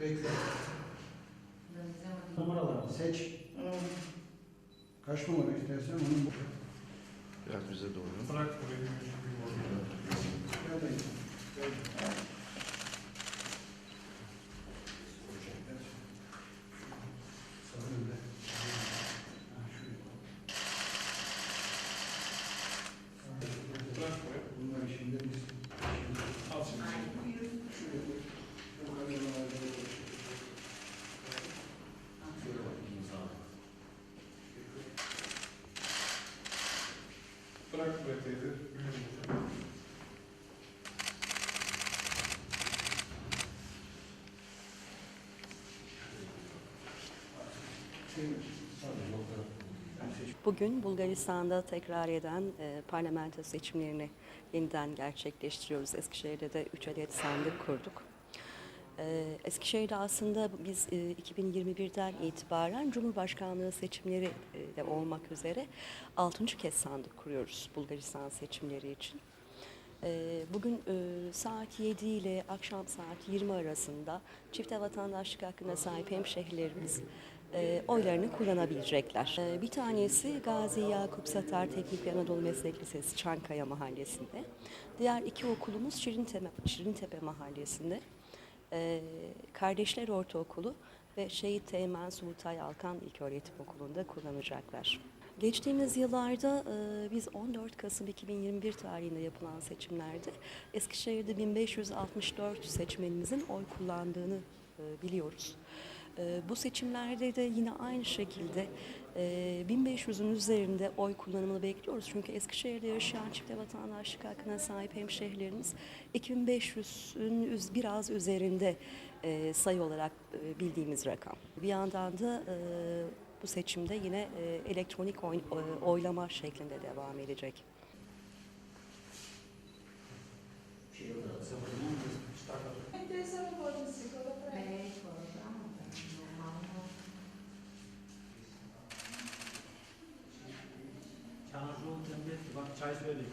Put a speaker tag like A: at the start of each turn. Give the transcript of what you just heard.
A: Bekle.
B: Numaralar.
A: Seç. Kaç numara istersen onu bu.
C: Biraz bize doğru.
B: Bırak burayı burayı.
A: Bunlar şimdi biz.
D: Bugün Bulgaristan'da tekrar eden e, parlamento seçimlerini yeniden gerçekleştiriyoruz. Eskişehir'de de 3 adet sandık kurduk. E, Eskişehir'de aslında biz e, 2021'den itibaren Cumhurbaşkanlığı seçimleri e, de olmak üzere 6. kez sandık kuruyoruz Bulgaristan seçimleri için. E, Bugün e, saat 7 ile akşam saat 20 arasında çifte vatandaşlık hakkına sahip hemşehrilerimiz e, oylarını kullanabilecekler. E, Bir tanesi Gazi Yakup Satar Teknik ve Anadolu Meslek Lisesi Çankaya Mahallesi'nde. Diğer iki okulumuz Şirintepe, Şirintepe Mahallesi'nde. E, Kardeşler Ortaokulu ve Şehit Teğmen Sultay Alkan İlköğretim Okulu'nda kullanacaklar. Geçtiğimiz yıllarda e, biz 14 Kasım 2021 tarihinde yapılan seçimlerde Eskişehir'de 1564 seçmenimizin oy kullandığını e, biliyoruz. E, bu seçimlerde de yine aynı şekilde e, 1500'ün üzerinde oy kullanımını bekliyoruz. Çünkü Eskişehir'de yaşayan çifte vatandaşlık hakkına sahip hemşehrilerimiz 2500'ün üz- biraz üzerinde e, sayı olarak e, bildiğimiz rakam. Bir yandan da e, bu seçimde yine e, elektronik oy- e, oylama şeklinde devam edecek.
E: Interessano
F: Tanrıcıoğlu tembih etti. Bak çay söyledik.